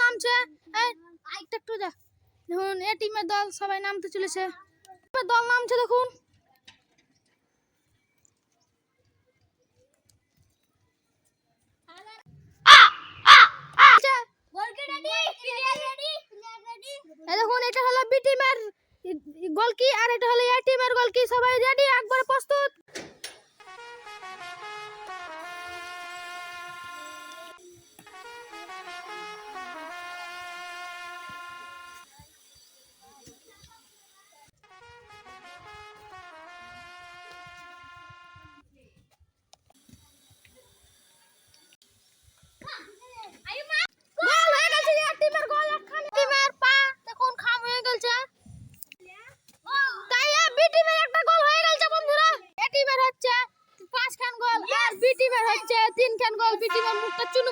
নামছে একটু দেখুন এ টিমের দল সবাই নামতে চলেছে দল নামছে দেখুন দেখুন এটা হলো বি টিমের গোলকি আর এটা হলো এ টিমের গোলকি। সবাই রেডি একবার টিমের হচ্ছে পাঁচ খান গোল আর বি টিমের হচ্ছে তিন খান গোল। বি টিমের মুখটা চুনু